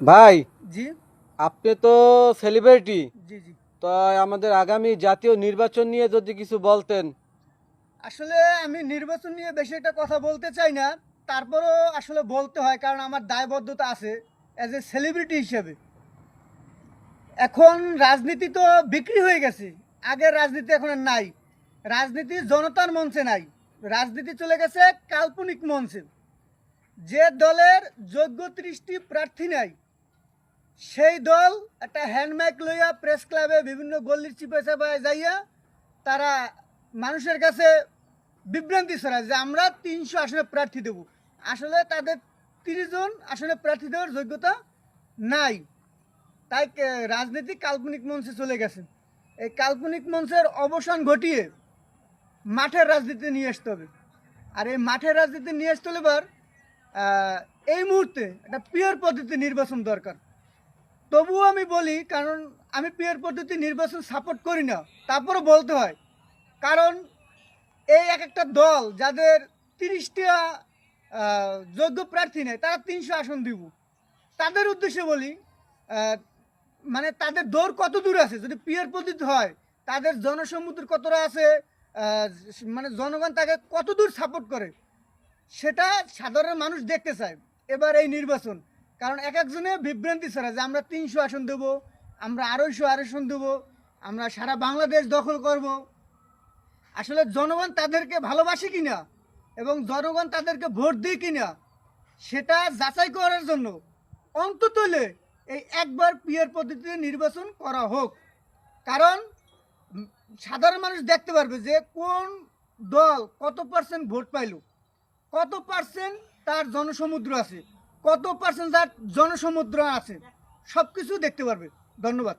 ভাই জি। আপনি তো সেলিব্রিটি জি জি। তো আমাদের আগামী জাতীয় নির্বাচন নিয়ে যদি কিছু বলতেন। আসলে আমি নির্বাচন নিয়ে বেশি একটা কথা বলতে চাই না। তারপরও আসলে বলতে হয় কারণ আমার দায়বদ্ধতা আছে অ্যাজ এ সেলিব্রিটি হিসেবে। এখন রাজনীতি তো বিক্রি হয়ে গেছে। আগের রাজনীতি এখন আর নাই। রাজনীতি জনতার মঞ্চে নাই। রাজনীতি চলে গেছে কাল্পনিক মঞ্চে। যে দলের যোগ্য ত্রিশটি প্রার্থী নাই সেই দল একটা হ্যান্ডমাইক লইয়া প্রেস ক্লাবে বিভিন্ন গল্লির চিপে চাপায় যাইয়া তারা মানুষের কাছে বিভ্রান্তি ছড়ায় যে আমরা তিনশো আসনে প্রার্থী দেব। আসলে তাদের তিরিশ জন আসনে প্রার্থী দেওয়ার যোগ্যতা নাই। তাই রাজনীতি কাল্পনিক মঞ্চে চলে গেছে। এই কাল্পনিক মঞ্চের অবসান ঘটিয়ে মাঠের রাজনীতি নিয়ে আসতে হবে। আর এই মাঠের রাজনীতি নিয়ে আসতে হলে এবার এই মুহূর্তে একটা পিয়ার পদ্ধতি নির্বাচন দরকার। তবুও আমি বলি, কারণ আমি পিয়ার পদ্ধতি নির্বাচন সাপোর্ট করি না। তারপরও বলতে হয়, কারণ এই এক একটা দল, যাদের তিরিশটা যোগ্য প্রার্থী নেই, তারা তিনশো আসন দিব। তাদের উদ্দেশ্যে বলি মানে তাদের দৌড় কত দূর আছে? যদি পিয়ার পদ্ধতি হয়, তাদের জনসমুদ্র কতটা আছে মানে জনগণ তাকে কত দূর সাপোর্ট করে, সেটা সাধারণ মানুষ দেখতে চায়। এবার এই নির্বাচন কারণ এক একজনে বিভ্রান্তি ছাড়া যে আমরা তিনশো আসন দেব, আমরা আড়াইশো আসন দেব, আমরা সারা বাংলাদেশ দখল করব। আসলে জনগণ তাদেরকে ভালোবাসে কিনা এবং জনগণ তাদেরকে ভোট দেয় কিনা, সেটা যাচাই করার জন্য অন্তত এই একবার পিয়ার পদ্ধতিতে নির্বাচন করা হোক। কারণ সাধারণ মানুষ দেখতে পারবে যে কোন দল কত পার্সেন্ট ভোট পাইল, কত পার্সেন্ট তার জনসমুদ্র আছে। কত পার্সেন্ট তার জনসমুদ্র আছে? সব কিছু দেখতে পারবে। ধন্যবাদ।